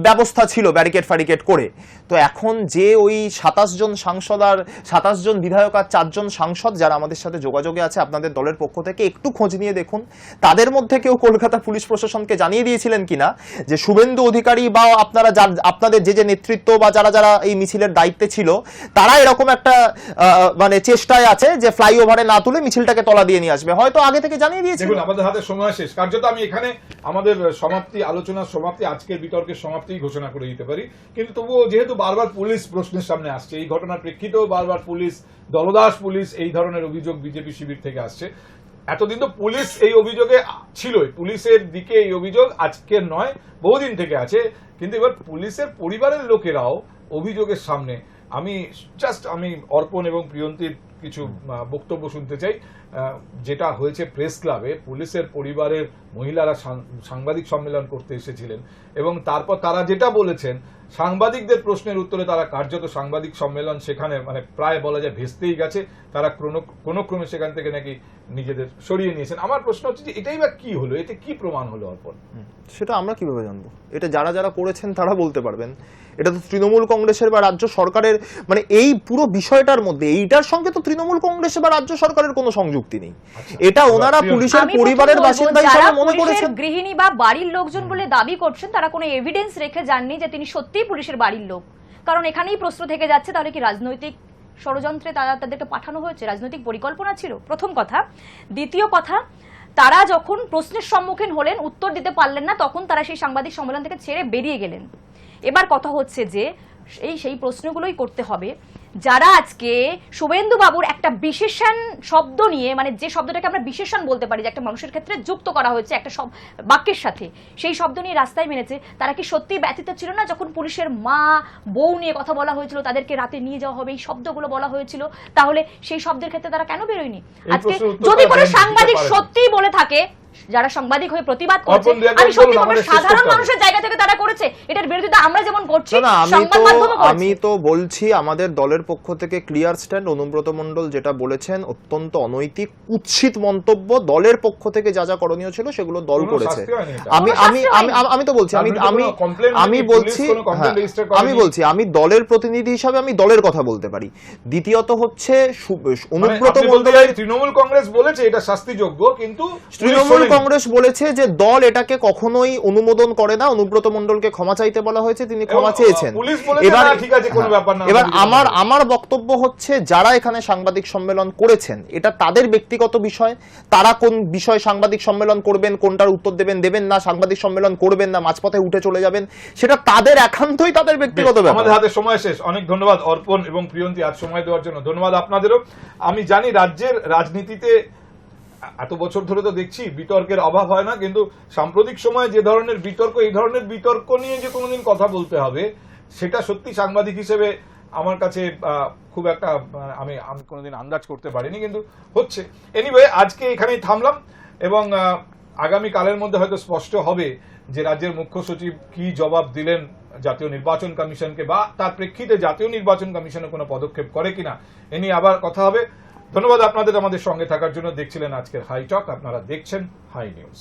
ব্যবস্থা ছিল ব্যারিকেড ফ্যারিকেড করে তো এখন যে ওই সাতাশ জন সাংসদ আর সাতাশ জন বিধায়ক আর চারজন সাংসদ যারা আমাদের সাথে যোগাযোগে আছে আপনাদের দলের পক্ষ থেকে একটু খোঁজ নিয়ে দেখুন তাদের মধ্যে কেউ কলকাতা পুলিশ প্রশাসনকে জানিয়ে দিয়েছিলেন কিনা যে শুভেন্দু অধিকারী বা আপনারা যার, আপনাদের যে যে নেতৃত্ব বা যারা যারা এই মিছিলের দায়িত্বে ছিল, তারা এরকম একটা মানে চেষ্টায় আছে যে ফ্লাইওভারে না তুলে মিছিলটাকে তলা দিয়ে নিয়ে আসবে। হয়তো আগে থেকে জানিয়ে দেখুন, আমাদের হাতে সময় শেষ। কার্যত আমি এখানে আমাদের সমাপ্তি আলোচনার সমাপ্তি, আজকের বিতর্কের সমাপ্তি ঘোষণা করে দিতে পারি। কিন্তু তবুও যেহেতু বারবার পুলিশ প্রশ্নের সামনে আসছে, এই ঘটনার প্রেক্ষিতেও বারবার পুলিশ, দলদাস পুলিশ এই ধরনের অভিযোগ বিজেপি শিবির থেকে আসছে। এতদিন তো পুলিশ এই অভিযোগে ছিলই। পুলিশের দিকে এই অভিযোগ আজকের নয়, বহুদিন থেকে আছে। কিন্তু এবার পুলিশের পরিবারের লোকেরাও অভিযোগের সামনে। আমি জাস্ট আমি অর্পণ এবং প্রিয়ন্তীর কিছু বক্তব্য শুনতে চাই। যেটা হয়েছে প্রেস ক্লাবে পুলিশের পরিবারের মহিলারা সাংবাদিক সম্মেলন করতে এসেছিলেন। এবং তারপর তারা যেটা বলেছেন সাংবাদিকদের প্রশ্নের উত্তরে তারা কার্যত সাংবাদিক সম্মেলন সেখানে মানে প্রায় বলা যায় ভেস্তেই গেছে। তারা কোনো কোনো ক্রমে সেখান থেকে নাকি নিজেদের সরিয়ে নিয়েছেন। আমার প্রশ্ন হচ্ছে যে এটাই বা কি হলো? এতে কি প্রমাণ হলো অর্পণ? সেটা আমরা কীভাবে জানব? এটা যারা যারা করেছেন তারা বলতে পারবেন। এটা তো তৃণমূল কংগ্রেসের বা রাজ্য সরকারের মানে এই পুরো বিষয়টার মধ্যে এইটার সঙ্গে তো তৃণমূল কংগ্রেসের বা রাজ্য সরকারের কোনো সংযুক্তি নেই। এটা ওনারা পুলিশের পরিবারের বাসিন্দা হিসাবে মনে করেছেন। গৃহিণী বা বাড়ির লোকজন বলে দাবি করছেন তারা কোনো এভিডেন্স রেখে যাননি যে তিনি সত্যিই পুলিশের বাড়ির লোক। কারণ এখানেই প্রশ্ন থেকে যাচ্ছে, তাহলে কি রাজনৈতিক ষড়যন্ত্রে তারা তাদেরকে পাঠানো হয়েছে? রাজনৈতিক পরিকল্পনা ছিল? প্রথম কথা। দ্বিতীয় কথা, তারা যখন প্রশ্নের সম্মুখীন হলেন, উত্তর দিতে পারলেন না, তখন তারা সেই সাংবাদিক সম্মেলন থেকে ছেড়ে বেরিয়ে গেলেন। এবার কথা হচ্ছে যে, এই সেই প্রশ্নগুলোই করতে হবে। যারা আজকে শুভেন্দু বাবুর একটা বিশেষণ শব্দ নিয়ে মানে যে শব্দটাকে আমরা বিশেষণ বলতে পারি যে একটা মানুষের ক্ষেত্রে যুক্ত করা হয়েছে একটা সব বাক্যের সাথে সেই শব্দ নিয়ে রাস্তায় মেনেছে তারা কি সত্যি ব্যথিত ছিল না যখন পুলিশের মা বউ নিয়ে কথা বলা হয়েছিল তাদেরকে রাতে নিয়ে যাওয়া হবে এই শব্দগুলো বলা হয়েছিল তাহলে সেই শব্দের ক্ষেত্রে তারা কেন বেরোয়নি? আজকে যদি কোনো সাংবাদিক সত্যিই বলে থাকে যারা সাংবাদিক হয়ে প্রতিবাদ করছে আমি সত্যি বলব সাধারণ মানুষের জায়গা থেকে তারা করেছে এটার বিরোধিতা আমরা যেমন করছি সংবাদ তো মাধ্যমও করছে। আমি তো বলছি আমাদের দলের পক্ষ থেকে ক্লিয়ার স্ট্যান্ড অনুব্রত মণ্ডল যেটা বলেছেন অত্যন্ত অনৈতিক কুৎসিত মন্তব্য দলের পক্ষ থেকে যা যা করণীয় ছিল সেগুলো দল করেছে। আমি আমি আমি তো বলছি আমি আমি আমি বলছি হ্যাঁ, আমি বলছি আমি দলের প্রতিনিধি হিসাবে আমি দলের কথা বলতে পারি দ্বিতীয়ত হচ্ছে মানে অনুব্রত মণ্ডলের তৃণমূল কংগ্রেস বলেছে এটা শাস্তিযোগ্য কিন্তু পুলিশ তৃণমূল কংগ্রেস বলেছে যে দল এটাকে কখনোই অনুমোদন করে না অনুব্রত মণ্ডলকে ক্ষমা চাইতে বলা হয়েছে তিনি ক্ষমা চেয়েছেন। কোনো হ্যাঁ, এবার আমার আমার বক্তব্য হচ্ছে যারা এখানে সাংবাদিক সম্মেলন করেছেন এটা তাদের ব্যক্তিগত বিষয় তারা কোন বিষয় সাংবাদিক সম্মেলন করবেন কোনটার উত্তর দেবেন দেবেন না সাংবাদিক সম্মেলন করবেন না মাঝপথে উঠে চলে যাবেন সেটা তাদের একান্তই তাদের ব্যক্তিগত ব্যাপার। আমাদের হাতে সময় শেষ। অনেক ধন্যবাদ অর্পণ এবং প্রিয়ন্তী আজ সময় দেওয়ার জন্য ধন্যবাদ আপনাদেরও। আমি জানি রাজ্যের রাজনীতিতে এত বছর ধরে তো দেখছি বিতর্কের অভাব হয় না, কিন্তু সাম্প্রতিক সময়ে যে ধরনের বিতর্ক, এই ধরনের বিতর্ক নিয়ে যে কোনোদিন কথা বলতে হবে, সেটা সত্যি সাংবাদিক হিসেবে আমার কাছে খুব একটা আমি আমি কোনোদিন আন্দাজ করতে পারিনি, কিন্তু হচ্ছে। এনিওয়ে আজকে এখানেই থামলাম এবং আগামী কালের মধ্যে হয়তো স্পষ্ট হবে যে রাজ্যের মুখ্য সচিব কি জবাব দিলেন জাতীয় নির্বাচন কমিশনকে বা তার প্রেক্ষিতে জাতীয় নির্বাচন কমিশনে কোনো পদক্ষেপ করে কিনা। এ নিয়ে আবার কথা হবে। ধন্যবাদ আপনাদের আমাদের সঙ্গে থাকার জন্য। দেখছিলেন আজকের হাই টক আপনারা দেখছেন হাই নিউজ